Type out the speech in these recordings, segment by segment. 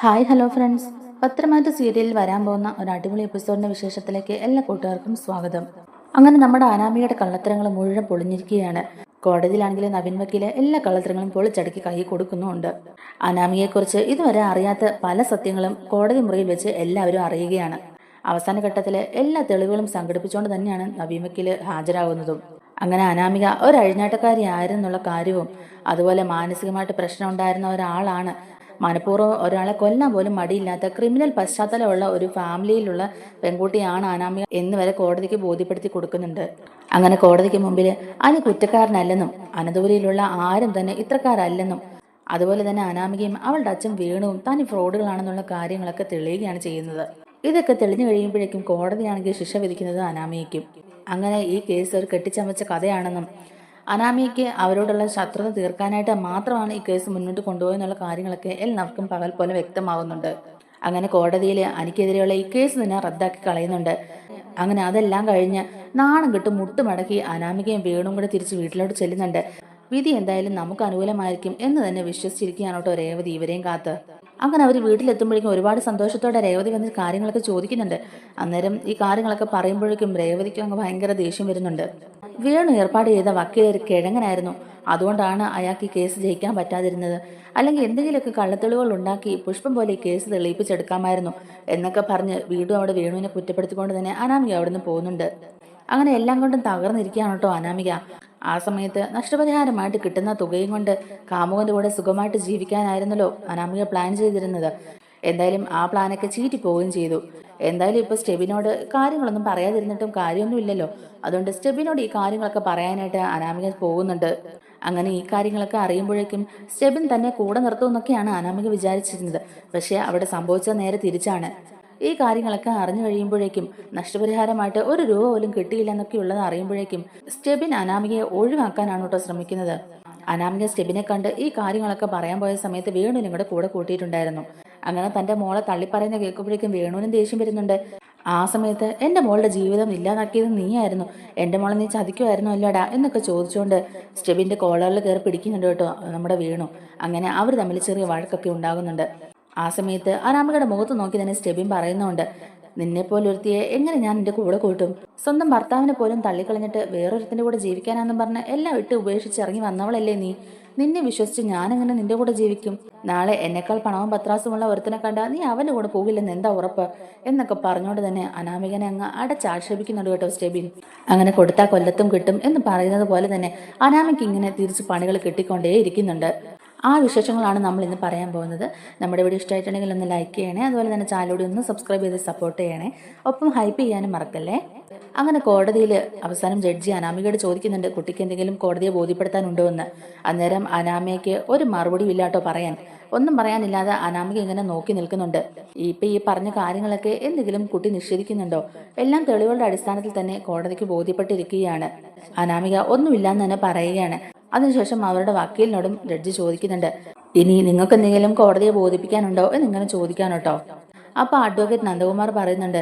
Hi hello friends. പത്രമാറ്റ സീരിയലിൽ വരാൻ പോകുന്ന ഒരു അടിപൊളി എപ്പിസോഡിന്റെ വിശേഷത്തിലേക്ക് എല്ലാ കൂട്ടുകാർക്കും സ്വാഗതം. അങ്ങനെ നമ്മുടെ അനാമികയുടെ കള്ളത്തരങ്ങൾ മുഴുവൻ പൊളിഞ്ഞിരിക്കുകയാണ്. കോടതിയിലാണെങ്കിലും നവീൻ വക്കീൽ എല്ലാ കള്ളത്തരങ്ങളും പൊളിച്ചടക്കി കൈ കൊടുക്കുന്നുമുണ്ട്. അനാമികയെക്കുറിച്ച് ഇതുവരെ അറിയാത്ത പല സത്യങ്ങളും കോടതി മുറിയിൽ വെച്ച് എല്ലാവരും അറിയുകയാണ്. അവസാന ഘട്ടത്തിലെ എല്ലാ തെളിവുകളും സംഘടിപ്പിച്ചുകൊണ്ട് തന്നെയാണ് നവീൻ വക്കീൽ ഹാജരാകുന്നതും. അങ്ങനെ അനാമിക ഒരു അഴിഞ്ഞാട്ടക്കാരിയായിരുന്നുള്ള കാര്യവും അതുപോലെ മാനസികമായിട്ട് പ്രശ്നം ഉണ്ടായിരുന്ന ഒരാളാണ് മനഃപൂർവം ഒരാളെ കൊല്ലാൻ പോലും മടിയില്ലാത്ത ക്രിമിനൽ പശ്ചാത്തലമുള്ള ഒരു ഫാമിലിയിലുള്ള പെൺകുട്ടിയാണ് അനാമിക എന്ന് വരെ കോടതിക്ക് ബോധ്യപ്പെടുത്തി കൊടുക്കുന്നുണ്ട്. അങ്ങനെ കോടതിക്ക് മുമ്പിൽ അനി കുറ്റക്കാരനല്ലെന്നും അനദൂരിയിലുള്ള ആരും തന്നെ ഇത്രക്കാരല്ലെന്നും അതുപോലെ തന്നെ അനാമികയും അവളുടെ അച്ഛൻ വേണുവും തനി ഫ്രോഡുകളാണെന്നുള്ള കാര്യങ്ങളൊക്കെ തെളിയുകയാണ് ചെയ്യുന്നത്. ഇതൊക്കെ തെളിഞ്ഞു കഴിയുമ്പോഴേക്കും കോടതിയാണെങ്കിൽ ശിക്ഷ വിധിക്കുന്നത് അനാമികയ്ക്കും. അങ്ങനെ ഈ കേസ് ഒരു കെട്ടിച്ചമച്ച കഥയാണെന്നും അനാമിയയ്ക്ക് അവരോടുള്ള ശത്രുത തീർക്കാനായിട്ട് മാത്രമാണ് ഈ കേസ് മുന്നോട്ട് കൊണ്ടുപോയെന്നുള്ള കാര്യങ്ങളൊക്കെ എല്ലാവർക്കും പകൽ പോലെ വ്യക്തമാകുന്നുണ്ട് അങ്ങനെ കോടതിയിൽ അനിക്കെതിരെയുള്ള ഈ കേസ് തന്നെ റദ്ദാക്കി കളയുന്നുണ്ട്. അങ്ങനെ അതെല്ലാം കഴിഞ്ഞ് നാണം കെട്ട് മുട്ടുമടക്കി അനാമികയും വീണും കൂടെ തിരിച്ച് വീട്ടിലോട്ട് ചെല്ലുന്നുണ്ട്. വിധി എന്തായാലും നമുക്ക് അനുകൂലമായിരിക്കും എന്ന് തന്നെ വിശ്വസിച്ചിരിക്കുകയാണ് കേട്ടോ രേവതി ഇവരെയും കാത്ത്. അങ്ങനെ അവർ വീട്ടിലെത്തുമ്പോഴേക്കും ഒരുപാട് സന്തോഷത്തോടെ രേവതി വന്ന് കാര്യങ്ങളൊക്കെ ചോദിക്കുന്നുണ്ട്. അന്നേരം ഈ കാര്യങ്ങളൊക്കെ പറയുമ്പോഴേക്കും രേവതിക്കും അങ്ങ് ഭയങ്കര ദേഷ്യം വരുന്നുണ്ട്. വേണു ഏർപ്പാട് ചെയ്ത വക്കീൽ ഒരു കിഴങ്ങനായിരുന്നു. അതുകൊണ്ടാണ് അയാൾക്ക് ഈ കേസ് ജയിക്കാൻ പറ്റാതിരുന്നത്. അല്ലെങ്കിൽ എന്തെങ്കിലുമൊക്കെ കള്ളത്തെളിവുകൾ ഉണ്ടാക്കി പുഷ്പം പോലെ ഈ കേസ് തെളിയിപ്പിച്ചെടുക്കാമായിരുന്നു എന്നൊക്കെ പറഞ്ഞ് വീണ്ടും അവിടെ വേണുവിനെ കുറ്റപ്പെടുത്തിക്കൊണ്ട് തന്നെ അനാമിക അവിടുന്ന് പോകുന്നുണ്ട്. അങ്ങനെ എല്ലാം കൊണ്ടും തകർന്നിരിക്കുകയാണ് കേട്ടോ അനാമിക. ആ സമയത്ത് നഷ്ടപരിഹാരമായിട്ട് കിട്ടുന്ന തുകയും കൊണ്ട് കാമുകന്റെ കൂടെ സുഖമായിട്ട് ജീവിക്കാനായിരുന്നല്ലോ അനാമിക പ്ലാൻ ചെയ്തിരുന്നത്. എന്തായാലും ആ പ്ലാനൊക്കെ ചീറ്റി പോവുകയും ചെയ്തു. എന്തായാലും ഇപ്പൊ സ്റ്റെബിനോട് കാര്യങ്ങളൊന്നും പറയാതിരുന്നിട്ടും കാര്യമൊന്നുമില്ലല്ലോ. അതുകൊണ്ട് സ്റ്റെബിനോട് ഈ കാര്യങ്ങളൊക്കെ പറയാനായിട്ട് അനാമിക പോകുന്നുണ്ട്. അങ്ങനെ ഈ കാര്യങ്ങളൊക്കെ അറിയുമ്പോഴേക്കും സ്റ്റെബിൻ തന്നെ കൂടെ നിർത്തുമെന്നൊക്കെയാണ് അനാമിക വിചാരിച്ചിരുന്നത്. പക്ഷേ അവിടെ സംഭവിച്ചത് നേരെ തിരിച്ചാണ്. ഈ കാര്യങ്ങളൊക്കെ അറിഞ്ഞു കഴിയുമ്പോഴേക്കും നഷ്ടപരിഹാരമായിട്ട് ഒരു രൂപ പോലും കിട്ടിയില്ല എന്നൊക്കെ ഉള്ളത് അറിയുമ്പോഴേക്കും സ്റ്റെബിൻ അനാമികയെ ഒഴിവാക്കാനാണ് കേട്ടോ ശ്രമിക്കുന്നത്. അനാമിക സ്റ്റെബിനെ കണ്ട് ഈ കാര്യങ്ങളൊക്കെ പറയാൻ പോയ സമയത്ത് വേണുവിനും കൂടെ കൂടെ കൂട്ടിയിട്ടുണ്ടായിരുന്നു. അങ്ങനെ തന്റെ മോളെ തള്ളിപ്പറയുന്ന കേൾക്കുമ്പോഴേക്കും വേണുവിനും ദേഷ്യം വരുന്നുണ്ട്. ആ സമയത്ത് എന്റെ മോളുടെ ജീവിതം ഇല്ലാതാക്കിയത് നീയായിരുന്നു. എന്റെ മോളെ നീ ചതിക്കുമായിരുന്നു അല്ലടാ? എന്നൊക്കെ ചോദിച്ചുകൊണ്ട് സ്റ്റെബിന്റെ കോളറിൽ കയറി പിടിക്കുന്നുണ്ട് കേട്ടോ നമ്മുടെ വേണു. അങ്ങനെ അവർ തമ്മിൽ ചെറിയ വഴക്കൊക്കെ ഉണ്ടാകുന്നുണ്ട്. ആ സമയത്ത് അനാമികയുടെ മുഖത്ത് നോക്കി തന്നെ സ്റ്റെബിൻ പറയുന്നുണ്ട് നിന്നെ പോലെ ഒരുത്തിയെ എങ്ങനെ ഞാൻ എന്റെ കൂടെ കൂട്ടും? സ്വന്തം ഭർത്താവിനെ പോലും തള്ളിക്കളഞ്ഞിട്ട് വേറൊരുത്തിന്റെ കൂടെ ജീവിക്കാനാന്നും പറഞ്ഞ് എല്ലാം ഇട്ട് ഉപേക്ഷിച്ച് ഇറങ്ങി വന്നവളല്ലേ നീ? നിന്നെ വിശ്വസിച്ച് ഞാൻ എങ്ങനെ നിന്റെ കൂടെ ജീവിക്കും? നാളെ എന്നെക്കാൾ പണവും പത്രാസുമുള്ള ഒരുത്തിനെ കണ്ടാൽ നീ അവന്റെ കൂടെ പോകില്ലെന്ന് എന്താ ഉറപ്പ്? എന്നൊക്കെ പറഞ്ഞുകൊണ്ട് തന്നെ അനാമികനെ അങ്ങ് അടച്ചാക്ഷേപിക്കുന്നുണ്ട് കേട്ടോ സ്റ്റെബിൻ. അങ്ങനെ കൊടുത്താൽ കൊല്ലത്തും കിട്ടും എന്ന് പറയുന്നത് പോലെ തന്നെ അനാമിക്ക് ഇങ്ങനെ തിരിച്ച് പണികൾ കിട്ടിക്കൊണ്ടേ ഇരിക്കുന്നുണ്ട് ആ വിശേഷങ്ങളാണ് നമ്മൾ ഇന്ന് പറയാൻ പോകുന്നത്. നമ്മുടെ വീഡിയോ ഇഷ്ടമായിട്ടുണ്ടെങ്കിൽ ഒന്ന് ലൈക്ക് ചെയ്യണേ. അതുപോലെ തന്നെ ചാനലോടി ഒന്ന് സബ്സ്ക്രൈബ് ചെയ്ത് സപ്പോർട്ട് ചെയ്യണേ. ഒപ്പം ഹൈപ്പ് ചെയ്യാനും മറക്കല്ലേ? അങ്ങനെ കോടതിയിൽ അവസാനം ജഡ്ജി അനാമികയോട് ചോദിക്കുന്നുണ്ട് കുട്ടിക്ക് എന്തെങ്കിലും കോടതിയെ ബോധ്യപ്പെടുത്താനുണ്ടോ എന്ന്? അന്നേരം അനാമയ്ക്ക് ഒരു മറുപടിയും ഇല്ലാട്ടോ പറയാൻ. ഒന്നും പറയാനില്ലാതെ അനാമിക ഇങ്ങനെ നോക്കി നിൽക്കുന്നുണ്ട്. ഇപ്പൊ ഈ പറഞ്ഞ കാര്യങ്ങളൊക്കെ എന്തെങ്കിലും കുട്ടി നിഷേധിക്കുന്നുണ്ടോ? എല്ലാം തെളിവുകളുടെ അടിസ്ഥാനത്തിൽ തന്നെ കോടതിക്ക് ബോധ്യപ്പെട്ടിരിക്കുകയാണ്. അനാമിക ഒന്നുമില്ലാന്ന് തന്നെ പറയുകയാണ്. അതിനുശേഷം അവരുടെ വക്കീലിനോടും ജഡ്ജി ചോദിക്കുന്നുണ്ട് ഇനി നിങ്ങൾക്ക് എന്തെങ്കിലും കോടതിയെ ബോധിപ്പിക്കാനുണ്ടോ? എന്നിങ്ങനെ ചോദിക്കാനോട്ടോ. അപ്പൊ അഡ്വക്കേറ്റ് നന്ദകുമാർ പറയുന്നുണ്ട്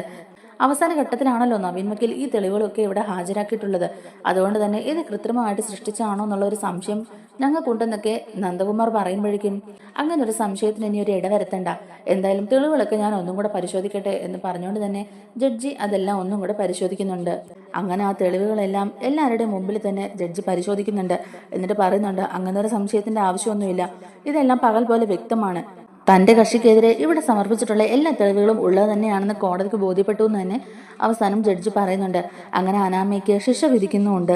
അവസാന ഘട്ടത്തിലാണല്ലോ നവീൻ വക്കീൽ ഈ തെളിവുകളൊക്കെ ഇവിടെ ഹാജരാക്കിയിട്ടുള്ളത്. അതുകൊണ്ട് തന്നെ ഇത് കൃത്രിമമായിട്ട് സൃഷ്ടിച്ചാണോ എന്നുള്ള ഒരു സംശയം ഞങ്ങൾക്കുണ്ടെന്നൊക്കെ നന്ദകുമാർ പറയുമ്പോഴേക്കും അങ്ങനെ ഒരു സംശയത്തിന് ഇനി ഒരു ഇട വരുത്തണ്ട എന്തായാലും തെളിവുകളൊക്കെ ഞാൻ ഒന്നും കൂടെ പരിശോധിക്കട്ടെ എന്ന് പറഞ്ഞുകൊണ്ട് തന്നെ ജഡ്ജി അതെല്ലാം ഒന്നും കൂടെ പരിശോധിക്കുന്നുണ്ട്. അങ്ങനെ ആ തെളിവുകളെല്ലാം എല്ലാവരുടെയും മുമ്പിൽ തന്നെ ജഡ്ജി പരിശോധിക്കുന്നുണ്ട്. എന്നിട്ട് പറയുന്നുണ്ട് അങ്ങനെ ഒരു സംശയത്തിന്റെ ആവശ്യമൊന്നുമില്ല. ഇതെല്ലാം പകൽ പോലെ വ്യക്തമാണ്. തന്റെ കക്ഷിക്കെതിരെ ഇവിടെ സമർപ്പിച്ചിട്ടുള്ള എല്ലാ തെളിവുകളും ഉള്ളത് തന്നെയാണെന്ന് കോടതിക്ക് ബോധ്യപ്പെട്ടു എന്ന് തന്നെ അവസാനം ജഡ്ജി പറയുന്നുണ്ട്. അങ്ങനെ അനാമയ്ക്ക് ശിക്ഷ വിധിക്കുന്നുമുണ്ട്.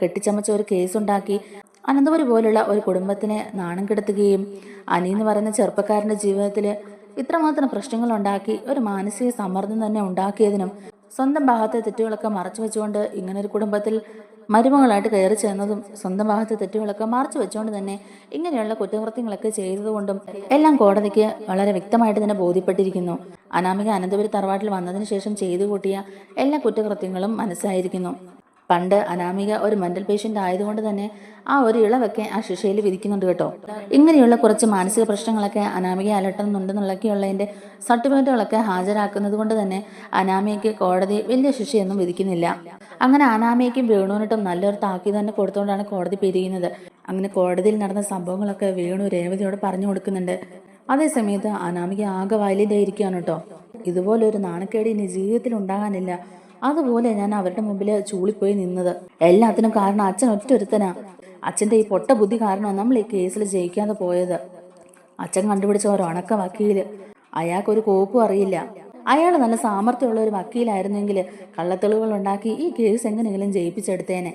കെട്ടിച്ചമച്ച ഒരു കേസുണ്ടാക്കി അനന്തപുരി പോലുള്ള ഒരു കുടുംബത്തിനെ നാണം കെടുത്തുകയും അനി എന്ന് പറയുന്ന ചെറുപ്പക്കാരന്റെ ജീവിതത്തിൽ ഇത്രമാത്രം പ്രശ്നങ്ങൾ ഉണ്ടാക്കി ഒരു മാനസിക സമ്മർദ്ദം തന്നെ ഉണ്ടാക്കിയതിനും സ്വന്തം ഭാഗത്തെ തെറ്റുകളൊക്കെ മറച്ചു വെച്ചുകൊണ്ട് ഇങ്ങനെ ഒരു കുടുംബത്തിൽ മരുമകളായിട്ട് കയറി ചേർന്നതും സ്വന്തം ഭാഗത്തെ തെറ്റുകളൊക്കെ മറച്ചു വെച്ചുകൊണ്ട് തന്നെ ഇങ്ങനെയുള്ള കുറ്റകൃത്യങ്ങളൊക്കെ ചെയ്തതുകൊണ്ടും എല്ലാം കോടതിക്ക് വളരെ വ്യക്തമായിട്ട് തന്നെ ബോധ്യപ്പെട്ടിരിക്കുന്നു. അനാമിക അനന്തപുരി തറവാട്ടിൽ വന്നതിന് ശേഷം ചെയ്തു കൂട്ടിയ എല്ലാ കുറ്റകൃത്യങ്ങളും മനസ്സായിരിക്കുന്നു പണ്ട് അനാമിക ഒരു മെന്റൽ പേഷ്യന്റ് ആയതുകൊണ്ട് തന്നെ ആ ഒരു ഇളവൊക്കെ ആ ശിക്ഷയിൽ വിധിക്കുന്നുണ്ട് കേട്ടോ. ഇങ്ങനെയുള്ള കുറച്ച് മാനസിക പ്രശ്നങ്ങളൊക്കെ അനാമിക അലട്ടുന്നുണ്ടെന്നുള്ളതിന്റെ സർട്ടിഫിക്കറ്റുകളൊക്കെ ഹാജരാക്കുന്നത് കൊണ്ട് തന്നെ അനാമികയ്ക്ക് കോടതി വലിയ ശിക്ഷയൊന്നും വിധിക്കുന്നില്ല. അങ്ങനെ അനാമികയ്ക്കും വേണുവിനിട്ടും നല്ലൊരു താക്കീത് തന്നെ കൊടുത്തുകൊണ്ടാണ് കോടതി പിരിയുന്നത്. അങ്ങനെ കോടതിയിൽ നടന്ന സംഭവങ്ങളൊക്കെ വേണു രേവതിയോട് പറഞ്ഞു കൊടുക്കുന്നുണ്ട്. അതേസമയത്ത് അനാമിക ആകെ വയലിന്റെ ഇരിക്കുകയാണ് കേട്ടോ. ഇതുപോലൊരു നാണക്കേട് ഇനി ജീവിതത്തിൽ ഉണ്ടാകാനില്ല. അതുപോലെ ഞാൻ അവരുടെ മുമ്പിൽ ചൂളിപ്പോയി നിന്നത്. എല്ലാത്തിനും കാരണം അച്ഛൻ ഒറ്റ ഒരുത്തനാ അച്ഛന്റെ ഈ പൊട്ട ബുദ്ധി കാരണമാണ് നമ്മൾ ഈ കേസിൽ ജയിക്കാതെ പോയത്. അച്ഛൻ കണ്ടുപിടിച്ച ഒരു ഉണക്ക വക്കീൽ. അയാൾക്കൊരു കോപ്പും അറിയില്ല. അയാൾ നല്ല സാമർഥ്യമുള്ള ഒരു വക്കീലായിരുന്നെങ്കിൽ കള്ളത്തെളിവുകൾ ഉണ്ടാക്കി ഈ കേസ് എങ്ങനെയെങ്കിലും ജയിപ്പിച്ചെടുത്തേനെ.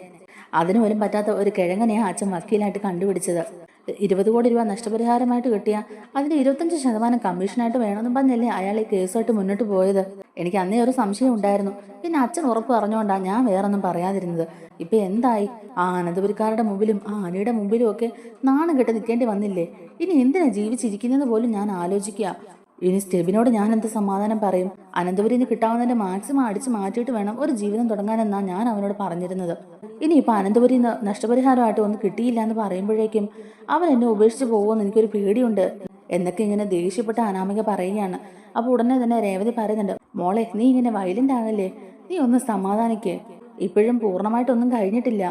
അതിനു പറ്റാത്ത ഒരു കിഴങ്ങനെയാണ് അച്ഛൻ വക്കീലായിട്ട് കണ്ടുപിടിച്ചത്. ഇരുപത് കോടി രൂപ നഷ്ടപരിഹാരമായിട്ട് കിട്ടിയ അതിന് ഇരുപത്തഞ്ച് ശതമാനം കമ്മീഷനായിട്ട് വേണമെന്നും പറഞ്ഞല്ലേ അയാൾ ഈ കേസുമായിട്ട് മുന്നോട്ട് പോയത്? എനിക്ക് അന്നേ ഒരു സംശയം ഉണ്ടായിരുന്നു. പിന്നെ അച്ഛൻ ഉറപ്പ് പറഞ്ഞുകൊണ്ടാണ് ഞാൻ വേറൊന്നും പറയാതിരുന്നത്. ഇപ്പൊ എന്തായി? ആ അനന്തപുരിക്കാരുടെ മുമ്പിലും ആ അനിയുടെ മുമ്പിലും ഒക്കെ നാണം കെട്ട് നിൽക്കേണ്ടി വന്നില്ലേ? ഇനി എന്തിനാ ജീവിച്ചിരിക്കുന്നത് പോലും ഞാൻ ആലോചിക്കുക. ഇനി സ്റ്റെബിനോട് ഞാൻ എന്ത് സമാധാനം പറയും? അനന്തപുരിന് കിട്ടാവുന്നതിന്റെ മാക്സിമം അടിച്ചു മാറ്റിയിട്ട് വേണം ഒരു ജീവിതം തുടങ്ങാനെന്നാണ് ഞാൻ അവനോട് പറഞ്ഞിരുന്നത്. ഇനി ഇപ്പൊ അനന്തപുരി നഷ്ടപരിഹാരമായിട്ട് ഒന്നും കിട്ടിയില്ല എന്ന് പറയുമ്പോഴേക്കും അവൻ എന്നെ ഉപേക്ഷിച്ച് പോകുമെന്ന് എനിക്കൊരു പേടിയുണ്ട്. എന്നൊക്കെ ഇങ്ങനെ ദേഷ്യപ്പെട്ട അനാമിക പറയുകയാണ്. അപ്പോൾ ഉടനെ തന്നെ രേവതി പറയുന്നുണ്ട് മോളെ നീ ഇങ്ങനെ വയലന്റ് ആകല്ലേ നീ ഒന്ന് സമാധാനിക്കേ. ഇപ്പോഴും പൂർണമായിട്ടൊന്നും കഴിഞ്ഞിട്ടില്ല.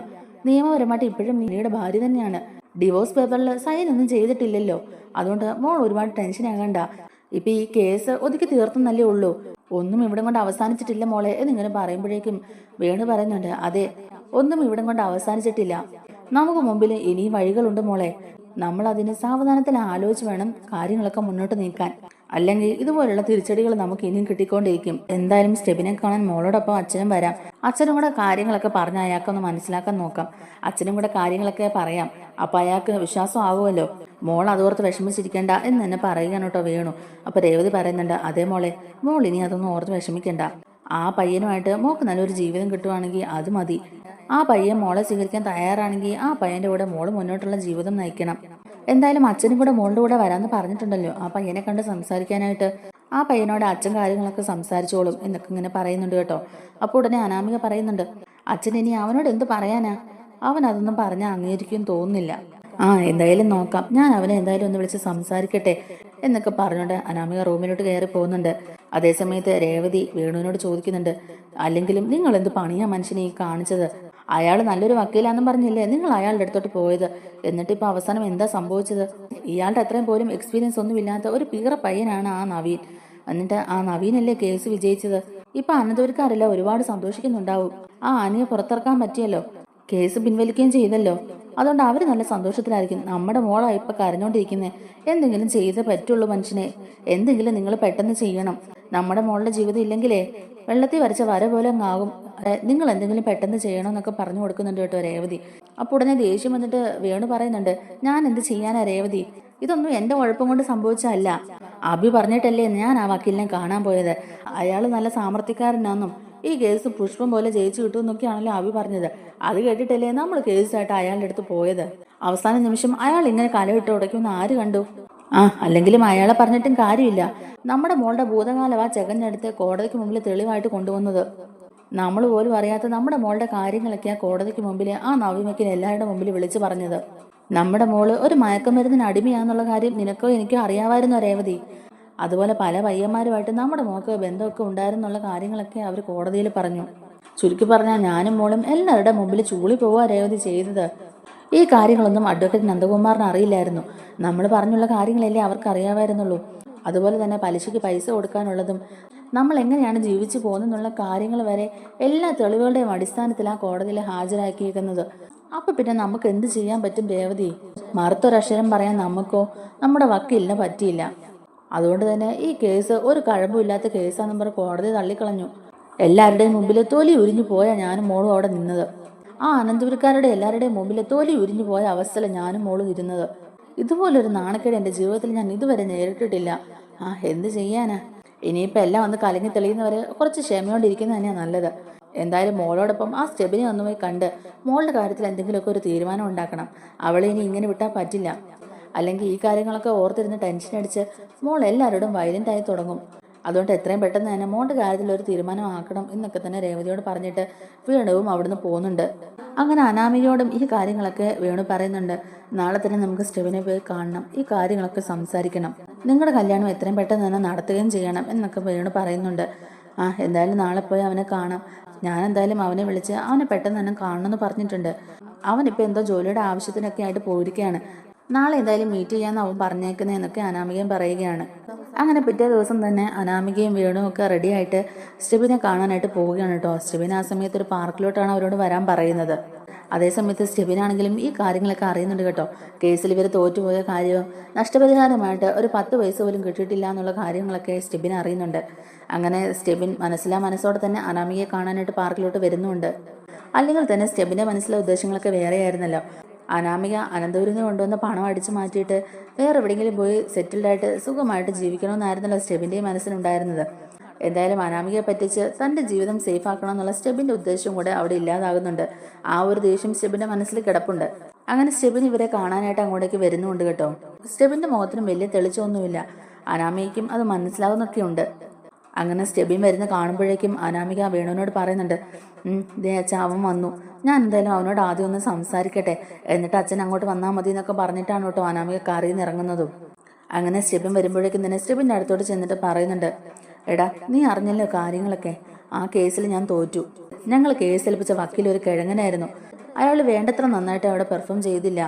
നിയമപരമായിട്ട് ഇപ്പോഴും നീയുടെ ഭാര്യ തന്നെയാണ്. ഡിവോഴ്സ് പേപ്പറിൽ സൈൻ ഒന്നും ചെയ്തിട്ടില്ലല്ലോ. അതുകൊണ്ട് മോൾ ഒരുപാട് ടെൻഷൻ ആകണ്ട ഇപ്പൊ ഈ കേസ് ഒതുക്കി തീർത്തുന്നല്ലേ ഉള്ളൂ. ഒന്നും ഇവിടം കൊണ്ട് അവസാനിച്ചിട്ടില്ല മോളെ എന്നിങ്ങനെ പറയുമ്പോഴേക്കും വേണു പറയുന്നുണ്ട് അതെ ഒന്നും ഇവിടം കൊണ്ട് അവസാനിച്ചിട്ടില്ല. നമുക്ക് മുമ്പിൽ ഇനിയും വഴികളുണ്ട് മോളെ. നമ്മൾ അതിന് സാവധാനത്തിൽ ആലോചിച്ച് വേണം കാര്യങ്ങളൊക്കെ മുന്നോട്ട് നീക്കാൻ. അല്ലെങ്കിൽ ഇതുപോലുള്ള തിരിച്ചടികൾ നമുക്ക് ഇനിയും കിട്ടിക്കൊണ്ടിരിക്കും എന്തായാലും സ്റ്റെബിനെ കാണാൻ മോളോടൊപ്പം അച്ഛനും വരാം. അച്ഛനും കൂടെ കാര്യങ്ങളൊക്കെ പറഞ്ഞ് അയാൾക്കൊന്ന് മനസ്സിലാക്കാൻ നോക്കാം. അച്ഛനും കൂടെ കാര്യങ്ങളൊക്കെ പറയാം. അപ്പൊ അയാൾക്ക് വിശ്വാസം ആകുമല്ലോ മോൾ അതോർത്ത് വിഷമിച്ചിരിക്കേണ്ട എന്ന് തന്നെ പറയുകയാണ് കേട്ടോ വേണു. അപ്പൊ രേവതി പറയുന്നുണ്ട് അതേ മോളെ മോൾ ഇനി അതൊന്നും ഓർത്ത് വിഷമിക്കണ്ട. ആ പയ്യനുമായിട്ട് മോക്ക് നല്ലൊരു ജീവിതം കിട്ടുവാണെങ്കിൽ അത് മതി. ആ പയ്യൻ മോളെ സ്വീകരിക്കാൻ തയ്യാറാണെങ്കിൽ ആ പയ്യന്റെ കൂടെ മോൾ മുന്നോട്ടുള്ള ജീവിതം നയിക്കണം. എന്തായാലും അച്ഛനും കൂടെ മോളുടെ കൂടെ വരാമെന്ന് പറഞ്ഞിട്ടുണ്ടല്ലോ. ആ പയ്യനെ കണ്ട് സംസാരിക്കാനായിട്ട് ആ പയ്യനോട് അച്ഛൻ കാര്യങ്ങളൊക്കെ സംസാരിച്ചോളും എന്നൊക്കെ ഇങ്ങനെ പറയുന്നുണ്ട് കേട്ടോ. അപ്പോൾ ഉടനെ അനാമിക പറയുന്നുണ്ട് അച്ഛൻ ഇനി അവനോട് എന്ത് പറയാനാ? അവൻ അതൊന്നും പറഞ്ഞാൽ അംഗീകരിക്കും തോന്നുന്നില്ല. ആ എന്തായാലും നോക്കാം. ഞാൻ അവനെ എന്തായാലും ഒന്ന് വിളിച്ച് സംസാരിക്കട്ടെ എന്നൊക്കെ പറഞ്ഞുകൊണ്ട് അനാമിക റൂമിലോട്ട് കയറി പോകുന്നുണ്ട്. അതേസമയത്ത് രേവതി വേണുവിനോട് ചോദിക്കുന്നുണ്ട് അല്ലെങ്കിലും നിങ്ങൾ എന്ത് പണിയാ മനുഷ്യനെ ഈ കാണിച്ചത്? അയാൾ നല്ലൊരു വക്കീലാന്നും പറഞ്ഞില്ലേ? നിങ്ങൾ അയാളുടെ അടുത്തോട്ട് പോയത്. എന്നിട്ട് ഇപ്പൊ അവസാനം എന്താ സംഭവിച്ചത്? ഇയാളുടെ അത്രയും പോലും എക്സ്പീരിയൻസ് ഒന്നുമില്ലാത്ത ഒരു പീറ പയ്യനാണ് ആ നവീൻ. എന്നിട്ട് ആ നവീനല്ലേ കേസ് വിജയിച്ചത്? ഇപ്പൊ അനന്തപുരക്കാരല്ല ഒരുപാട് സന്തോഷിക്കുന്നുണ്ടാവും. ആ ആനയെ പുറത്തിറക്കാൻ പറ്റിയല്ലോ? കേസ് പിൻവലിക്കുകയും ചെയ്തല്ലോ? അതുകൊണ്ട് അവർ നല്ല സന്തോഷത്തിലായിരിക്കും. നമ്മുടെ മോളാണ് ഇപ്പൊ കരഞ്ഞോണ്ടിരിക്കുന്നത് എന്തെങ്കിലും ചെയ്തേ പറ്റുള്ളൂ മനുഷ്യനെ. എന്തെങ്കിലും നിങ്ങൾ പെട്ടെന്ന് ചെയ്യണം. നമ്മുടെ മോളുടെ ജീവിതം ഇല്ലെങ്കിലേ വെള്ളത്തിൽ വരച്ച വര പോലെ അങ്ങാകും നിങ്ങൾ എന്തെങ്കിലും പെട്ടെന്ന് ചെയ്യണം എന്നൊക്കെ പറഞ്ഞു കൊടുക്കുന്നുണ്ട് കേട്ടോ രേവതി. അപ്പോൾ ഉടനെ ദേഷ്യം വന്നിട്ട് വേണു പറയുന്നുണ്ട് ഞാൻ എന്ത് ചെയ്യാനാ രേവതി? ഇതൊന്നും എന്റെ കുഴപ്പം കൊണ്ട് സംഭവിച്ചതല്ല. അഭി പറഞ്ഞിട്ടല്ലേ ഞാൻ ആ വക്കീലിനെ കാണാൻ പോയത്. അയാൾ നല്ല സാമർത്ഥ്യക്കാരനാന്നും ഈ കേസ് പുഷ്പം പോലെ ജയിച്ചു കിട്ടും എന്നൊക്കെയാണല്ലോ ആവി പറഞ്ഞത്. അത് കേട്ടിട്ടല്ലേ നമ്മൾ കേസായിട്ട് അയാളുടെ അടുത്ത് പോയത്? അവസാന നിമിഷം അയാൾ ഇങ്ങനെ കലവിട്ട് ഉടയ്ക്കുമെന്ന് ആര് കണ്ടു? ആ അല്ലെങ്കിലും അയാളെ പറഞ്ഞിട്ടും കാര്യമില്ല. നമ്മുടെ മോളുടെ ഭൂതകാലം ആ ചെകഞ്ഞെടുത്ത് കോടതിക്ക് മുമ്പിൽ തെളിവായിട്ട് കൊണ്ടുവന്നത്. നമ്മൾ പോലും അറിയാത്ത നമ്മുടെ മോളുടെ കാര്യങ്ങളൊക്കെ ആ കോടതിക്ക് മുമ്പിൽ ആ നവീമയ്ക്കിന് എല്ലാവരുടെ മുമ്പിൽ വിളിച്ചു പറഞ്ഞത്. നമ്മുടെ മോൾ ഒരു മയക്കുമരുന്നിന് അടിമയാന്നുള്ള കാര്യം നിനക്കോ എനിക്കോ അറിയാമായിരുന്നോ രേവതി? അതുപോലെ പല പയ്യന്മാരുമായിട്ട് നമ്മുടെ മോക്ക് ബന്ധമൊക്കെ ഉണ്ടായിരുന്നുള്ള കാര്യങ്ങളൊക്കെ അവർ കോടതിയിൽ പറഞ്ഞു. ചുരുക്കി പറഞ്ഞാൽ ഞാനും മോളും എല്ലാവരുടെ മുമ്പിൽ ചൂളി പോവുക രേവതി ചെയ്തത്. ഈ കാര്യങ്ങളൊന്നും അഡ്വക്കേറ്റ് നന്ദകുമാറിന് അറിയില്ലായിരുന്നു. നമ്മൾ പറഞ്ഞുള്ള കാര്യങ്ങളല്ലേ അവർക്ക് അറിയാമായിരുന്നുള്ളൂ. അതുപോലെ തന്നെ പലിശയ്ക്ക് പൈസ കൊടുക്കാനുള്ളതും നമ്മൾ എങ്ങനെയാണ് ജീവിച്ചു പോകുന്നെന്നുള്ള കാര്യങ്ങൾ വരെ എല്ലാ തെളിവുകളുടെയും അടിസ്ഥാനത്തിലാണ് കോടതിയിൽ ഹാജരാക്കിയിരിക്കുന്നത് അപ്പൊ പിന്നെ നമുക്ക് എന്ത് ചെയ്യാൻ പറ്റും രേവതി? മറുത്തൊരക്ഷരം പറയാൻ നമുക്കോ? നമ്മുടെ വക്കീലിന് പറ്റിയില്ല. അതുകൊണ്ട് തന്നെ ഈ കേസ് ഒരു കഴമ്പുമില്ലാത്ത കേസാണെന്ന് പറഞ്ഞ് കോടതി തള്ളിക്കളഞ്ഞു. എല്ലാവരുടെയും മുമ്പിൽ തൊലി ഉരിഞ്ഞു പോയ ഞാനും മോളും അവിടെ നിന്നത്. ആ അനന്തപുരക്കാരുടെ എല്ലാവരുടെയും മുമ്പിൽ തൊലി ഉരിഞ്ഞു പോയ അവസ്ഥയിൽ ഞാനും മോളും ഇരുന്നത്. ഇതുപോലൊരു നാണക്കേട് എന്റെ ജീവിതത്തിൽ ഞാൻ ഇതുവരെ നേരിട്ടിട്ടില്ല. ആ എന്ത് ചെയ്യാനാ? ഇനിയിപ്പോൾ എല്ലാം വന്ന് കലങ്ങി തെളിയുന്നവരെ കുറച്ച് ക്ഷമയോണ്ടിരിക്കുന്നത് തന്നെയാണ് നല്ലത്. എന്തായാലും മോളോടൊപ്പം ആ സ്റ്റെബിനെ ഒന്ന് പോയി കണ്ട് മോളുടെ കാര്യത്തിൽ എന്തെങ്കിലുമൊക്കെ ഒരു തീരുമാനം ഉണ്ടാക്കണം. അവളെ ഇനി ഇങ്ങനെ വിട്ടാൽ പറ്റില്ല. അല്ലെങ്കിൽ ഈ കാര്യങ്ങളൊക്കെ ഓർത്തിരുന്ന് ടെൻഷൻ അടിച്ച് മോൾ എല്ലാവരോടും വയലന്റ് ആയി തുടങ്ങും. അതുകൊണ്ട് എത്രയും പെട്ടെന്ന് തന്നെ മോളുടെ കാര്യത്തിൽ ഒരു തീരുമാനം ആക്കണം എന്നൊക്കെ തന്നെ രേവതിയോട് പറഞ്ഞിട്ട് വേണുവും അവിടുന്ന് പോകുന്നുണ്ട്. അങ്ങനെ അനാമികയോടും ഈ കാര്യങ്ങളൊക്കെ വേണു പറയുന്നുണ്ട്. നാളെ തന്നെ നമുക്ക് സ്റ്റെവിനെ പോയി കാണണം. ഈ കാര്യങ്ങളൊക്കെ സംസാരിക്കണം. നിങ്ങളുടെ കല്യാണം എത്രയും പെട്ടെന്ന് തന്നെ നടത്തുകയും ചെയ്യണം എന്നൊക്കെ വേണു പറയുന്നുണ്ട്. ആ എന്തായാലും നാളെ പോയി അവനെ കാണാം. ഞാൻ എന്തായാലും അവനെ വിളിച്ച് അവനെ പെട്ടെന്ന് തന്നെ കാണണമെന്ന് പറഞ്ഞിട്ടുണ്ട്. അവനിപ്പോൾ എന്തോ ജോലിയുടെ ആവശ്യത്തിനൊക്കെ ആയിട്ട് പോയിരിക്കുകയാണ്. നാളെ എന്തായാലും മീറ്റ് ചെയ്യാന്ന് അവൻ പറഞ്ഞേക്കുന്നതെന്നൊക്കെ അനാമികയും പറയുകയാണ്. അങ്ങനെ പിറ്റേ ദിവസം തന്നെ അനാമികയും വീണും ഒക്കെ റെഡി ആയിട്ട് സ്റ്റെബിനെ കാണാനായിട്ട് പോവുകയാണ് കേട്ടോ സ്റ്റെബിൻ ആ സമയത്ത് ഒരു പാർക്കിലോട്ടാണ് അവരോട് വരാൻ പറയുന്നത്. അതേസമയത്ത് സ്റ്റെബിനാണെങ്കിലും ഈ കാര്യങ്ങളൊക്കെ അറിയുന്നുണ്ട് കേട്ടോ. കേസിൽ ഇവർ തോറ്റുപോയ കാര്യവും നഷ്ടപരിഹാരമായിട്ട് ഒരു പത്ത് പൈസ പോലും കിട്ടിയിട്ടില്ല എന്നുള്ള കാര്യങ്ങളൊക്കെ സ്റ്റെബിൻ അറിയുന്നുണ്ട്. അങ്ങനെ സ്റ്റെബിൻ മനസ്സിലാ മനസ്സോടെ തന്നെ അനാമികയെ കാണാനായിട്ട് പാർക്കിലോട്ട് വരുന്നുണ്ട്. അല്ലെങ്കിൽ തന്നെ സ്റ്റെബിന്റെ മനസ്സിലെ ഉദ്ദേശങ്ങളൊക്കെ വേറെയായിരുന്നല്ലോ. അനാമിക അനന്തപുരിൽ നിന്ന് കൊണ്ടുവന്ന പണം അടിച്ചു മാറ്റിയിട്ട് വേറെ എവിടെയെങ്കിലും പോയി സെറ്റിൽഡായിട്ട് സുഖമായിട്ട് ജീവിക്കണമെന്നായിരുന്നല്ലോ സ്റ്റെബിന്റെയും മനസ്സിലുണ്ടായിരുന്നത് എന്തായാലും അനാമികയെ പറ്റിച്ച് തന്റെ ജീവിതം സേഫ് ആക്കണം എന്നുള്ള സ്റ്റെബിന്റെ ഉദ്ദേശവും കൂടെ അവിടെ ഇല്ലാതാകുന്നുണ്ട്. ആ ഒരു ദേഷ്യം സ്റ്റെബിന്റെ മനസ്സിൽ കിടപ്പുണ്ട്. അങ്ങനെ സ്റ്റെബിൻ ഇവരെ കാണാനായിട്ട് അങ്ങോട്ടേക്ക് വരുന്നുണ്ട് കേട്ടോ. സ്റ്റെബിന്റെ മുഖത്തിനും വലിയ തെളിച്ചൊന്നുമില്ല അനാമികയ്ക്കും അത് മനസ്സിലാവുന്നൊക്കെയുണ്ട്. അങ്ങനെ സ്റ്റെബിൻ വരുന്ന കാണുമ്പോഴേക്കും അനാമിക വേണുവിനോട് പറയുന്നുണ്ട് "ഉം, ദേ അച്ഛൻ അവൻ വന്നു. ഞാൻ എന്തായാലും അവനോട് ആദ്യം ഒന്ന് സംസാരിക്കട്ടെ. എന്നിട്ട് അച്ഛൻ അങ്ങോട്ട് വന്നാൽ മതി എന്നൊക്കെ പറഞ്ഞിട്ടാണ് കേട്ടോ അനാമിക കറിയിൽ നിന്ന് ഇറങ്ങുന്നതും. അങ്ങനെ സ്റ്റെബിൻ വരുമ്പോഴേക്കും തന്നെ സ്റ്റെബിന്റെ അടുത്തോട്ട് ചെന്നിട്ട് പറയുന്നുണ്ട് എടാ നീ അറിഞ്ഞല്ലോ കാര്യങ്ങളൊക്കെ? ആ കേസിൽ ഞാൻ തോറ്റു. ഞങ്ങൾ കേസ് ഏൽപ്പിച്ച വക്കീൽ ഒരു കിഴങ്ങനായിരുന്നു. അയാൾ വേണ്ടത്ര നന്നായിട്ട് അവിടെ പെർഫോം ചെയ്തില്ല.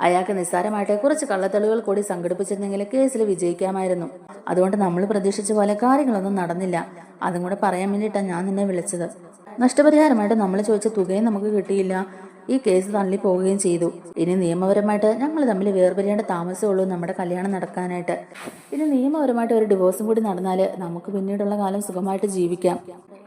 അയാൾക്ക് നിസ്സാരമായിട്ട് കുറച്ച് കള്ളത്തെളിവുകൾ കൂടി സംഘടിപ്പിച്ചിരുന്നെങ്കിൽ കേസിൽ വിജയിക്കാമായിരുന്നു. അതുകൊണ്ട് നമ്മൾ പ്രതീക്ഷിച്ച പോലെ കാര്യങ്ങളൊന്നും നടന്നില്ല. അതും കൂടെ പറയാൻ വേണ്ടിയിട്ടാണ് ഞാൻ നിന്നെ വിളിച്ചത്. നഷ്ടപരിഹാരമായിട്ട് നമ്മൾ ചോദിച്ച തുകയും നമുക്ക് കിട്ടിയില്ല. ഈ കേസ് തള്ളി പോവുകയും ചെയ്തു. ഇനി നിയമപരമായിട്ട് ഞങ്ങൾ തമ്മിൽ വേർപിരിയേണ്ട താമസമേ ഉള്ളൂ നമ്മുടെ കല്യാണം നടക്കാനായിട്ട്. ഇനി നിയമപരമായിട്ട് ഒരു ഡിവോഴ്സും കൂടി നടന്നാൽ നമുക്ക് പിന്നീടുള്ള കാലം സുഖമായിട്ട് ജീവിക്കാം.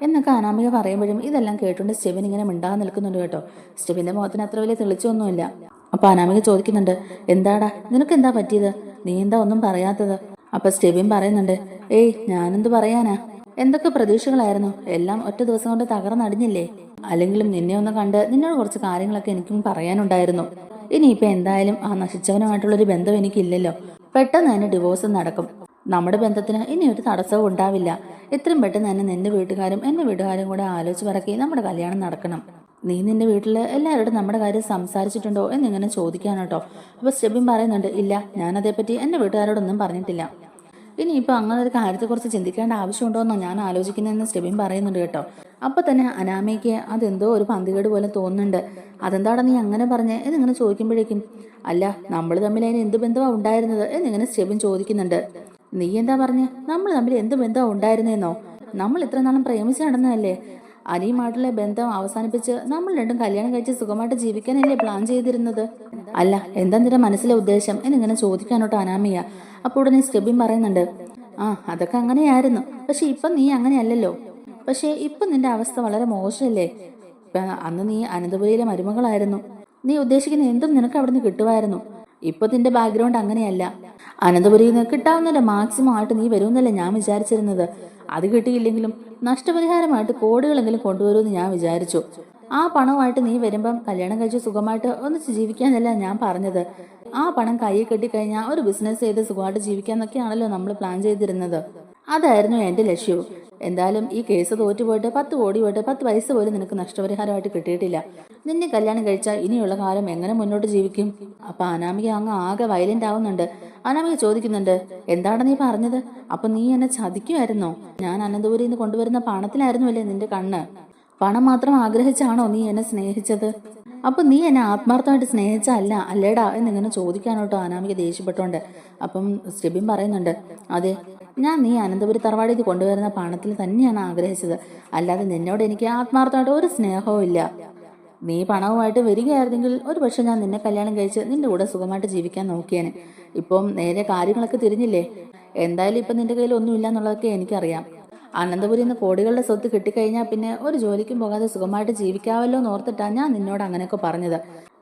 എന്നൊക്കെ അനാമിക പറയുമ്പോഴും ഇതെല്ലാം കേട്ടുകൊണ്ട് സ്റ്റെവിൻ ഇങ്ങനെ മിണ്ടാതെ നിൽക്കുന്നുണ്ട് കേട്ടോ. സ്റ്റെവിന്റെ മുഖത്തിന് അത്ര വലിയ തെളിച്ചൊന്നുമില്ല അപ്പൊ അനാമിക ചോദിക്കുന്നുണ്ട് എന്താടാ നിനക്ക് എന്താ പറ്റിയത്? നീ എന്താ ഒന്നും പറയാത്തത്? അപ്പൊ സ്റ്റെവിൻ പറയുന്നുണ്ട് ഏയ് ഞാനെന്ത് പറയാനാ? എന്തൊക്കെ പ്രതീക്ഷകളായിരുന്നു? എല്ലാം ഒറ്റ ദിവസം കൊണ്ട് തകർന്നടിഞ്ഞില്ലേ? അല്ലെങ്കിലും നിന്നെ ഒന്ന് കണ്ട് നിന്നോട് കുറച്ച് കാര്യങ്ങളൊക്കെ എനിക്കും പറയാനുണ്ടായിരുന്നു. ഇനിയിപ്പോ എന്തായാലും ആ നശിച്ചവനുമായിട്ടുള്ളൊരു ബന്ധം എനിക്കില്ലല്ലോ. പെട്ടെന്ന് തന്നെ ഡിവോഴ്സ് നടക്കും. നമ്മുടെ ബന്ധത്തിന് ഇനി ഒരു തടസ്സവും ഉണ്ടാവില്ല. എത്രയും പെട്ടെന്ന് തന്നെ നിന്റെ വീട്ടുകാരും എന്റെ വീട്ടുകാരും കൂടെ ആലോചിച്ച് പറക്കി നമ്മുടെ കല്യാണം നടക്കണം. നീ നിന്റെ വീട്ടിൽ എല്ലാവരോടും നമ്മുടെ കാര്യം സംസാരിച്ചിട്ടുണ്ടോ എന്നിങ്ങനെ ചോദിക്കാനോട്ടോ അപ്പൊ സ്റ്റെബിൻ പറയുന്നുണ്ട് ഇല്ല ഞാൻ അതേപ്പറ്റി എന്റെ വീട്ടുകാരോടൊന്നും പറഞ്ഞിട്ടില്ല. ഇനി ഇനിയിപ്പോൾ അങ്ങനെ ഒരു കാര്യത്തെ കാര്യത്തെക്കുറിച്ച് ചിന്തിക്കേണ്ട ആവശ്യമുണ്ടോയെന്നോ ഞാൻ ആലോചിക്കുന്നതെന്ന് സ്റ്റെബിൻ പറയുന്നുണ്ട് കേട്ടോ. അപ്പോൾ തന്നെ അനാമയ്ക്ക് അതെന്തോ ഒരു പന്തികേട് പോലെ തോന്നുന്നുണ്ട്. അതെന്താടാ നീ അങ്ങനെ പറഞ്ഞേ? എന്നിങ്ങനെ ചോദിക്കുമ്പോഴേക്കും അല്ല നമ്മൾ തമ്മിൽ അതിന് എന്ത് ബന്ധമാണ് ഉണ്ടായിരുന്നത്? എന്നിങ്ങനെ സ്റ്റെബിൻ ചോദിക്കുന്നുണ്ട്. നീ എന്താ പറഞ്ഞേ? നമ്മൾ തമ്മിൽ എന്ത് ബന്ധം ഉണ്ടായിരുന്നേന്നോ? നമ്മൾ ഇത്ര നാളും പ്രേമിച്ച് നടന്നതല്ലേ? അനിയുമായിട്ടുള്ള ബന്ധം അവസാനിപ്പിച്ച് നമ്മൾ രണ്ടും കല്യാണം കഴിച്ച് സുഖമായിട്ട് ജീവിക്കാനല്ലേ പ്ലാൻ ചെയ്തിരുന്നത്? അല്ല എന്താ നിന്റെ മനസ്സിലെ ഉദ്ദേശം? എന്നിങ്ങനെ ചോദിക്കാനോട്ട് അനാമിയ അപ്പോൾ ഉടനെ സ്റ്റെബിൻ പറയുന്നുണ്ട് ആ അതൊക്കെ അങ്ങനെയായിരുന്നു. പക്ഷെ ഇപ്പൊ നീ അങ്ങനെയല്ലല്ലോ. പക്ഷേ ഇപ്പൊ നിന്റെ അവസ്ഥ വളരെ മോശമല്ലേ? അന്ന് നീ അനന്തപുരിയിലെ മരുമകളായിരുന്നു. നീ ഉദ്ദേശിക്കുന്ന എന്തും നിനക്ക് അവിടുന്ന് കിട്ടുമായിരുന്നു. ഇപ്പൊ നിന്റെ ബാക്ക്ഗ്രൗണ്ട് അങ്ങനെയല്ല. അനന്തപുരിയിൽ നിന്ന് കിട്ടാവുന്നതിന്റെ മാക്സിമം ആയിട്ട് നീ വരുമെന്നല്ലേ ഞാൻ വിചാരിച്ചിരുന്നത്. അത് കിട്ടിയില്ലെങ്കിലും നഷ്ടപരിഹാരമായിട്ട് കോടികളെങ്കിലും കൊണ്ടുവരുമെന്ന് ഞാൻ വിചാരിച്ചു. ആ പണവുമായിട്ട് നീ വരുമ്പം കല്യാണം കഴിച്ച് സുഖമായിട്ട് ഒന്നിച്ച് ജീവിക്കാനല്ല ഞാൻ പറഞ്ഞത്. ആ പണം കയ്യിൽ കെട്ടിക്കഴിഞ്ഞാൽ ഒരു ബിസിനസ് ചെയ്ത് സുഖമായിട്ട് ജീവിക്കാന്നൊക്കെയാണല്ലോ നമ്മൾ പ്ലാൻ ചെയ്തിരുന്നത്. അതായിരുന്നു എന്റെ ലക്ഷ്യവും എന്തായാലും ഈ കേസ് തോറ്റുപോയിട്ട് പത്ത് കോടി പോയിട്ട് പത്ത് പൈസ പോലും നിനക്ക് നഷ്ടപരിഹാരമായിട്ട് കിട്ടിയിട്ടില്ല. നിന്നെ കല്യാണം കഴിച്ചാൽ ഇനിയുള്ള കാലം എങ്ങനെ മുന്നോട്ട് ജീവിക്കും? അപ്പൊ അനാമിക അങ്ങ് ആകെ വയലന്റ് ആവുന്നുണ്ട്. അനാമിക ചോദിക്കുന്നുണ്ട് എന്താണ് നീ പറഞ്ഞത്? അപ്പൊ നീ എന്നെ ചതിക്കുമായിരുന്നോ ഞാൻ അനന്തപുരിയിൽ നിന്ന് കൊണ്ടുവരുന്ന പണത്തിലായിരുന്നു അല്ലേ നിന്റെ കണ്ണ്? പണം മാത്രം ആഗ്രഹിച്ചാണോ നീ എന്നെ സ്നേഹിച്ചത്? അപ്പൊ നീ എന്നെ ആത്മാർത്ഥമായിട്ട് സ്നേഹിച്ചല്ല അല്ലേടാ? എന്നിങ്ങനെ ചോദിക്കാനോട്ടോ അനാമിക ദേഷ്യപ്പെട്ടോണ്ട്. അപ്പം സ്റ്റെബിൻ പറയുന്നുണ്ട് അതെ ഞാൻ നീ അനന്തപുരി തറവാടിയിൽ കൊണ്ടുവരുന്ന പണത്തിൽ തന്നെയാണ് ആഗ്രഹിച്ചത്. അല്ലാതെ നിന്നോട് എനിക്ക് ആത്മാർത്ഥമായിട്ട് ഒരു സ്നേഹവും ഇല്ല. നീ പണവുമായിട്ട് വരികയായിരുന്നെങ്കിൽ ഒരു പക്ഷെ ഞാൻ നിന്നെ കല്യാണം കഴിച്ച് നിന്റെ കൂടെ സുഖമായിട്ട് ജീവിക്കാൻ നോക്കിയേനെ. ഇപ്പം നേരെ കാര്യങ്ങളൊക്കെ തിരിഞ്ഞില്ലേ? എന്തായാലും ഇപ്പം നിന്റെ കയ്യിൽ ഒന്നുമില്ല എന്നുള്ളതൊക്കെ എനിക്കറിയാം. അനന്തപുരിയിൽ നിന്ന് കോടികളുടെ സ്വത്ത് കിട്ടിക്കഴിഞ്ഞാൽ പിന്നെ ഒരു ജോലിക്കും പോകാതെ സുഖമായിട്ട് ജീവിക്കാമല്ലോ എന്ന് ഓർത്തിട്ടാണ് ഞാൻ നിന്നോട് അങ്ങനെയൊക്കെ പറഞ്ഞത്.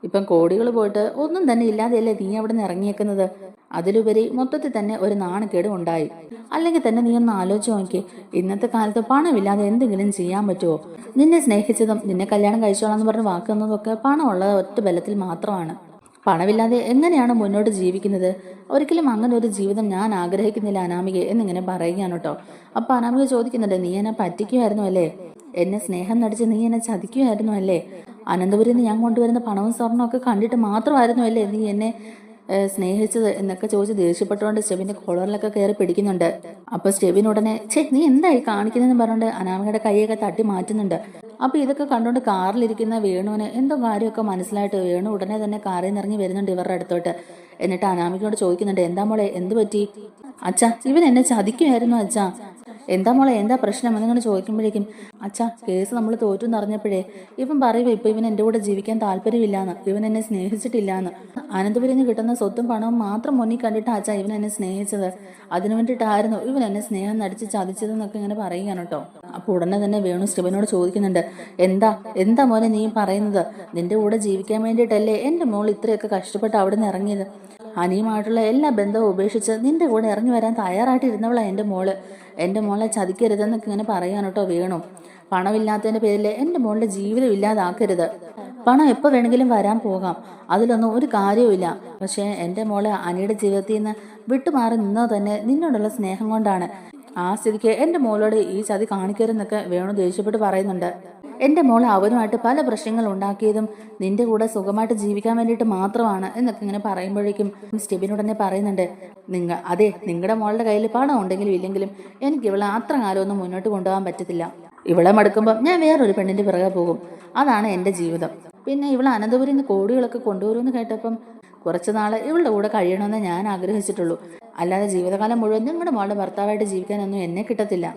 ഇപ്പം കോടികൾ പോയിട്ട് ഒന്നും തന്നെ ഇല്ലാതെയല്ലേ നീ അവിടെ നിന്ന് ഇറങ്ങിയേക്കുന്നത്? അതിലുപരി മൊത്തത്തിൽ തന്നെ ഒരു നാണക്കേട് ഉണ്ടായി. അല്ലെങ്കിൽ തന്നെ നീ ഒന്ന് ആലോചിച്ച് നോക്കി ഇന്നത്തെ കാലത്ത് പണമില്ലാതെ എന്തെങ്കിലും ചെയ്യാൻ പറ്റുമോ നിന്നെ സ്നേഹിച്ചതും നിന്നെ കല്യാണം കഴിച്ചോളാം എന്ന് പറഞ്ഞ വാക്കുന്നതൊക്കെ പണമുള്ള ഒറ്റ ബലത്തിൽ മാത്രമാണ്. പണമില്ലാതെ എങ്ങനെയാണ് മുന്നോട്ട് ജീവിക്കുന്നത്? ഒരിക്കലും അങ്ങനെ ഒരു ജീവിതം ഞാൻ ആഗ്രഹിക്കുന്നില്ല അനാമിക എന്നിങ്ങനെ പറയുകയാണ് കേട്ടോ. അപ്പൊ അനാമിക ചോദിക്കുന്നുണ്ട് നീ എന്നെ പറ്റിക്കുമായിരുന്നു അല്ലേ? എന്നെ സ്നേഹം നടിച്ച് നീ എന്നെ ചതിക്കുമായിരുന്നു അല്ലേ? അനന്തപുരിന്ന് ഞാൻ കൊണ്ടുവരുന്ന പണവും സ്വർണവും ഒക്കെ കണ്ടിട്ട് മാത്രമായിരുന്നു അല്ലേ നീ എന്നെ സ്നേഹിച്ചത് എന്നൊക്കെ ചോദിച്ച് ദേഷ്യപ്പെട്ടുകൊണ്ട് സ്റ്റെബിന്റെ കോളറിലൊക്കെ കയറി പിടിക്കുന്നുണ്ട്. അപ്പൊ സ്റ്റെബിൻ ഉടനെ ചേ നീ എന്തായി കാണിക്കുന്നതെന്ന് പറഞ്ഞുകൊണ്ട് അനാമികയുടെ കൈയൊക്കെ തട്ടി മാറ്റുന്നുണ്ട്. അപ്പൊ ഇതൊക്കെ കണ്ടുകൊണ്ട് കാറിലിരിക്കുന്ന വേണുവിന് എന്തോ കാര്യമൊക്കെ മനസ്സിലായിട്ട് വേണു ഉടനെ തന്നെ കാറിൽ നിന്ന് ഇറങ്ങി വരുന്നുണ്ട് ഇവരുടെ അടുത്തോട്ട്. എന്നിട്ട് അനാമികയോട് ചോദിക്കുന്നുണ്ട് എന്താ മോളെ എന്ത് പറ്റി? അച്ഛാ ഇവൻ എന്നെ ചതിക്കുമായിരുന്നു അച്ഛാ. എന്താ മോളെ എന്താ പ്രശ്നം? എന്നിങ്ങനെ ചോദിക്കുമ്പോഴേക്കും അച്ഛാ കേസ് നമ്മൾ തോറ്റു എന്നറിഞ്ഞപ്പോഴേ ഇവൻ പറയുക ഇപ്പൊ ഇവൻ എന്റെ കൂടെ ജീവിക്കാൻ താല്പര്യമില്ലാന്ന് ഇവൻ എന്നെ സ്നേഹിച്ചിട്ടില്ലാന്ന്. അനന്തപുരിന്ന് കിട്ടുന്ന സ്വത്തും പണവും മാത്രം മുന്നിൽ കണ്ടിട്ട് അച്ഛാ ഇവൻ എന്നെ സ്നേഹിച്ചത്. അതിനു വേണ്ടിയിട്ടായിരുന്നു ഇവൻ എന്നെ സ്നേഹം നടിച്ച് ചതിച്ചതെന്നൊക്കെ ഇങ്ങനെ പറയുകയാണ് കേട്ടോ. അപ്പോൾ ഉടനെ തന്നെ വേണു ശിവനോട് ചോദിക്കുന്നുണ്ട് എന്താ എന്താ മോനെ നീ പറയുന്നത്? നിന്റെ കൂടെ ജീവിക്കാൻ വേണ്ടിയിട്ടല്ലേ എന്റെ മോൾ ഇത്രയൊക്കെ കഷ്ടപ്പെട്ട് അവിടെ നിന്ന് ഇറങ്ങിയത്? അനിയുമായിട്ടുള്ള എല്ലാ ബന്ധവും ഉപേക്ഷിച്ച് നിന്റെ കൂടെ ഇറങ്ങി വരാൻ തയ്യാറായിട്ടിരുന്നവളാ എന്റെ മോൾ. എന്റെ മോളെ ചതിക്കരുതെന്നൊക്കെ ഇങ്ങനെ പറയാൻ കേട്ടോ വേണു. പണമില്ലാത്തതിന്റെ പേരിൽ എന്റെ മോളുടെ ജീവിതം ഇല്ലാതാക്കരുത്. പണം എപ്പോൾ വേണമെങ്കിലും വരാൻ പോകാം. അതിലൊന്നും ഒരു കാര്യവുമില്ല പക്ഷേ എന്റെ മോളെ അനിയുടെ ജീവിതത്തിൽ നിന്ന് വിട്ടുമാറി നിന്നോ തന്നെ നിന്നോടുള്ള സ്നേഹം കൊണ്ടാണ്. ആ സ്ഥിതിക്ക് എന്റെ മോളോട് ഈ ചതി കാണിക്കരുതെന്നൊക്കെ വേണു ദേഷ്യപ്പെട്ട് പറയുന്നുണ്ട്. എന്റെ മോൾ അവനുമായിട്ട് പല പ്രശ്നങ്ങൾ ഉണ്ടാക്കിയതും നിന്റെ കൂടെ സുഖമായിട്ട് ജീവിക്കാൻ വേണ്ടിയിട്ട് മാത്രമാണ് എന്നൊക്കെ ഇങ്ങനെ പറയുമ്പോഴേക്കും സ്റ്റെബിനുടനെ പറയുന്നുണ്ട് നിങ്ങൾ അതെ നിങ്ങളുടെ മോളുടെ കയ്യിൽ പണം ഉണ്ടെങ്കിലും ഇല്ലെങ്കിലും എനിക്ക് ഇവളെ അത്ര കാലമൊന്നും മുന്നോട്ട് കൊണ്ടുപോകാൻ പറ്റത്തില്ല. ഇവളെ മടുക്കുമ്പോൾ ഞാൻ വേറൊരു പെണ്ണിന്റെ പിറകെ പോകും. അതാണ് എന്റെ ജീവിതം. പിന്നെ ഇവളെ അനന്തപുരിന്ന് കോടികളൊക്കെ കൊണ്ടുവരുമെന്ന് കേട്ടപ്പം കുറച്ച് നാൾ ഇവളുടെ കൂടെ കഴിയണമെന്ന് ഞാൻ ആഗ്രഹിച്ചിട്ടുള്ളൂ. അല്ലാതെ ജീവിതകാലം മുഴുവൻ നിങ്ങളുടെ മോളുടെ ഭർത്താവായിട്ട് ജീവിക്കാനൊന്നും എന്നെ കിട്ടത്തില്ല.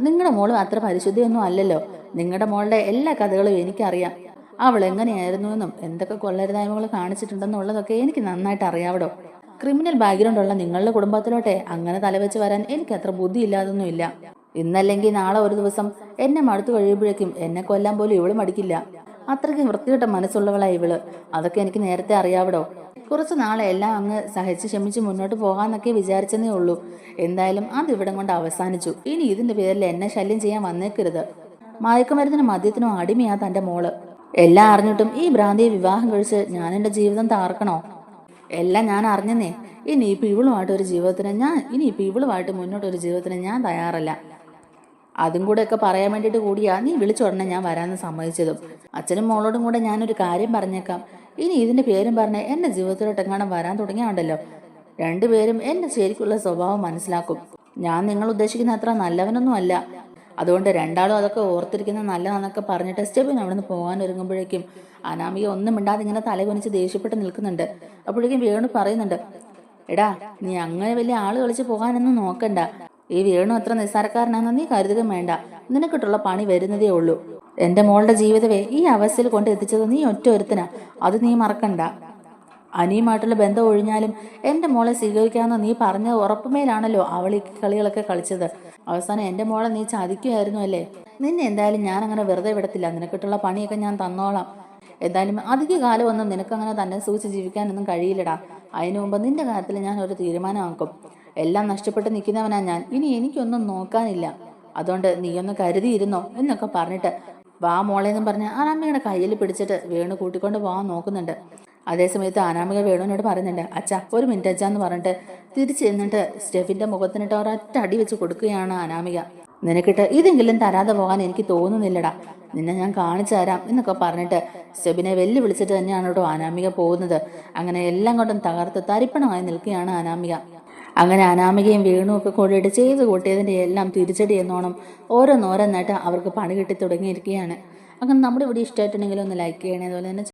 നിങ്ങളുടെ മോളും അത്ര പരിശുദ്ധിയൊന്നും അല്ലല്ലോ. നിങ്ങളുടെ മോളുടെ എല്ലാ കഥകളും എനിക്കറിയാം. അവൾ എങ്ങനെയായിരുന്നു എന്നും എന്തൊക്കെ കൊള്ളരുതായ്മകൾ കാണിച്ചിട്ടുണ്ടെന്നുള്ളതൊക്കെ എനിക്ക് നന്നായിട്ട് അറിയാവടോ. ക്രിമിനൽ ബാക്ക്ഗ്രൗണ്ട് ഉള്ള നിങ്ങളുടെ കുടുംബത്തിലോട്ടെ അങ്ങനെ തലവെച്ച് വരാൻ എനിക്ക് അത്ര ബുദ്ധി ഇല്ലാതൊന്നുമില്ല ഇന്നല്ലെങ്കിൽ നാളെ ഒരു ദിവസം എന്നെ മടുത്തു കഴിയുമ്പോഴേക്കും എന്നെ കൊല്ലാൻ പോലും ഇവൾ മടിക്കില്ല. അത്രയ്ക്ക് വൃത്തികെട്ട മനസ്സുള്ളവളായി ഇവൾ. അതൊക്കെ എനിക്ക് നേരത്തെ അറിയാവടോ. കുറച്ച് നാളെ എല്ലാം അങ്ങ് സഹിച്ച് ക്ഷമിച്ച് മുന്നോട്ട് പോകാമെന്നൊക്കെ വിചാരിച്ചെന്നേ ഉള്ളൂ. എന്തായാലും അത് ഇവിടം കൊണ്ട് അവസാനിച്ചു. ഇനി ഇതിന്റെ പേരിൽ എന്നെ ശല്യം ചെയ്യാൻ വന്നേക്കരുത്. മയക്കുമരുന്നിനും മദ്യത്തിനും അടിമയാ തന്റെ മോൾ. എല്ലാം അറിഞ്ഞിട്ടും ഈ ഭ്രാന്തിയെ വിവാഹം കഴിച്ച് ഞാൻ എന്റെ ജീവിതം താർക്കണോ എല്ലാം ഞാൻ അറിഞ്ഞെന്നേ. ഇനി ഇപ്പൊ ഇവളുമായിട്ട് ഒരു ജീവിതത്തിന് ഞാൻ ഇനി ഇപ്പൊ ഇവളുമായിട്ട് മുന്നോട്ട് ഒരു ജീവിതത്തിന് ഞാൻ തയ്യാറല്ല. അതും കൂടെ ഒക്കെ പറയാൻ വേണ്ടിയിട്ട് കൂടിയാ നീ വിളിച്ചുടനെ ഞാൻ വരാമെന്ന് സമ്മതിച്ചതും. അച്ഛനും മോളോടും കൂടെ ഞാനൊരു കാര്യം പറഞ്ഞേക്കാം. ഇനി ഇതിന്റെ പേരും പറഞ്ഞ് എന്റെ ജീവിതത്തിലോട്ട് എങ്ങാനും വരാൻ തുടങ്ങിയാണ്ടല്ലോ രണ്ടുപേരും എന്റെ ശരിക്കുള്ള സ്വഭാവം മനസ്സിലാക്കും. ഞാൻ നിങ്ങൾ ഉദ്ദേശിക്കുന്ന അത്ര നല്ലവനൊന്നും അല്ല അതുകൊണ്ട് രണ്ടാളും അതൊക്കെ ഓർത്തിരിക്കുന്നത് നല്ലതാണെന്നൊക്കെ പറഞ്ഞിട്ട് അവിടെ നിന്ന് പോകാൻ ഒരുങ്ങുമ്പോഴേക്കും അനാമിക ഒന്നും മിണ്ടാതെ ഇങ്ങനെ തലകുനിച്ച് ദേഷ്യപ്പെട്ട് നിൽക്കുന്നുണ്ട്. അപ്പോഴേക്കും വേണു പറയുന്നുണ്ട് എടാ നീ അങ്ങനെ വലിയ ആൾ കളിച്ച് പോകാനൊന്നും നോക്കണ്ട. ഈ വേണു അത്ര നിസ്സാരക്കാരനാണെന്ന് നീ കരുതുകയും വേണ്ട. നിനക്കിട്ടുള്ള പണി വരുന്നതേ ഉള്ളൂ. എന്റെ മോളുടെ ജീവിതമേ ഈ അവസ്ഥയിൽ കൊണ്ട് എത്തിച്ചത് നീ ഒറ്റ ഒരുത്തനാ. അത് നീ മറക്കണ്ട. അനിയുമായിട്ടുള്ള ബന്ധം ഒഴിഞ്ഞാലും എന്റെ മോളെ സ്വീകരിക്കാമെന്ന് നീ പറഞ്ഞ ഉറപ്പുമേലാണല്ലോ അവൾ ഈ കളികളൊക്കെ കളിച്ചത്. അവസാനം എന്റെ മോളെ നീ ചതിക്കുമായിരുന്നു അല്ലേ? നിന്നെ എന്തായാലും ഞാൻ അങ്ങനെ വെറുതെ വിടത്തില്ല. നിനക്കിട്ടുള്ള പണിയൊക്കെ ഞാൻ തന്നോളാം. എന്തായാലും അധിക കാലമൊന്നും നിനക്കങ്ങനെ തന്നെ സൂക്ഷിച്ച് ജീവിക്കാനൊന്നും കഴിയില്ലടാ. അതിനു മുമ്പ് നിന്റെ കാര്യത്തിൽ ഞാൻ ഒരു തീരുമാനമാക്കും. എല്ലാം നഷ്ടപ്പെട്ട് നിൽക്കുന്നവനാ ഞാൻ. ഇനി എനിക്കൊന്നും നോക്കാനില്ല. അതുകൊണ്ട് നീയൊന്ന് കരുതിയിരുന്നോ എന്നൊക്കെ പറഞ്ഞിട്ട് വാ മോളേന്നും പറഞ്ഞ് അനാമികയുടെ കയ്യിൽ പിടിച്ചിട്ട് വേണു കൂട്ടിക്കൊണ്ട് പോകാൻ നോക്കുന്നുണ്ട്. അതേസമയത്ത് അനാമിക വേണുവിനോട് പറയുന്നുണ്ട് അച്ഛ ഒരു മിനിറ്റ് അച്ഛ എന്ന് പറഞ്ഞിട്ട് തിരിച്ചു ചെന്നിട്ട് സ്റ്റെഫിന്റെ മുഖത്തിനിട്ട് ഒരൊറ്റ അടി വെച്ച് കൊടുക്കുകയാണ് അനാമിക. നിനക്കിട്ട് ഇതെങ്കിലും തരാതെ പോകാൻ എനിക്ക് തോന്നുന്നില്ലടാ. നിന്നെ ഞാൻ കാണിച്ചു തരാം എന്നൊക്കെ പറഞ്ഞിട്ട് സ്റ്റെബിനെ വെല്ലു വിളിച്ചിട്ട് തന്നെയാണ് കേട്ടോ അനാമിക പോകുന്നത്. അങ്ങനെ എല്ലാം കൊണ്ടും തകർത്ത് തരിപ്പണമായി നിൽക്കുകയാണ് അനാമിക. അങ്ങനെ അനാമികയും വേണുവും ഒക്കെ കൂടിയിട്ട് ചെയ്ത് കൂട്ടിയതിന്റെ എല്ലാം തിരിച്ചടി എന്നോണം ഓരോന്നോരോന്നായിട്ട് അവർക്ക് പണി കിട്ടി തുടങ്ങിയിരിക്കുകയാണ്. അങ്ങനെ നമ്മുടെ ഇവിടെ ഇഷ്ടമായിട്ടുണ്ടെങ്കിൽ ഒന്ന് ലൈക്ക് ചെയ്യണേ അതുപോലെ തന്നെ